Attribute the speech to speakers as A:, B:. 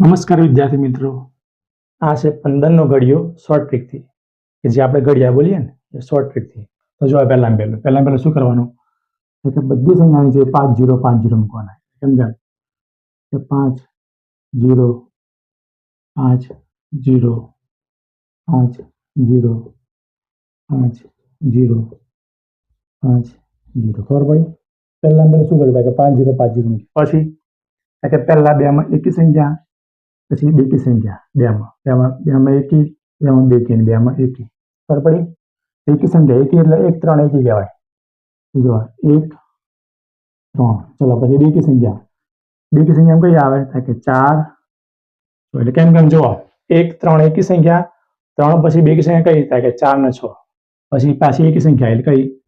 A: નમસ્કાર વિદ્યાર્થી મિત્રો. આ છે પંદરનો ઘડિયો શોર્ટ ટ્રીકથી કે જે આપણે ઘડિયા બોલીએ ને, એ શોર્ટ ટ્રીકથી તો જો પહેલાં પહેલું પહેલાં પહેલું શું કરવાનું? તો કે બધી સંખ્યાની છે પાંચ જીરો પાંચ જીરો મૂકવાના સમજાય કે પાંચ જીરો પાંચ જીરો પાંચ જીરો પાંચ જીરો પાંચ જીરો. ખબર પડી? પહેલાં પહેલું શું કર્યું કે પાંચ જીરો પાંચ જીરો પછી એટલે પહેલાં બેમાં એકી સંખ્યા પછી બેકી સંખ્યા બેમાં. બેમાં બેમાં એકી, બેમાં બેકી બેમાં એકી. ખબર પડી? એકી સંખ્યા. એકી એટલે એક, ત્રણ એકી કહેવાય. જો એક, ત્રણ. ચલો, પછી બેકી સંખ્યા. બેકી સંખ્યા કઈ આવે? કે ચાર. એટલે કેમ કેમ? જુઓ એક, ત્રણ એકી સંખ્યા. ત્રણ પછી બેકી સંખ્યા કઈ? થાય કે ચાર ને છ. પછી પાછી એકી સંખ્યા. એટલે કઈ?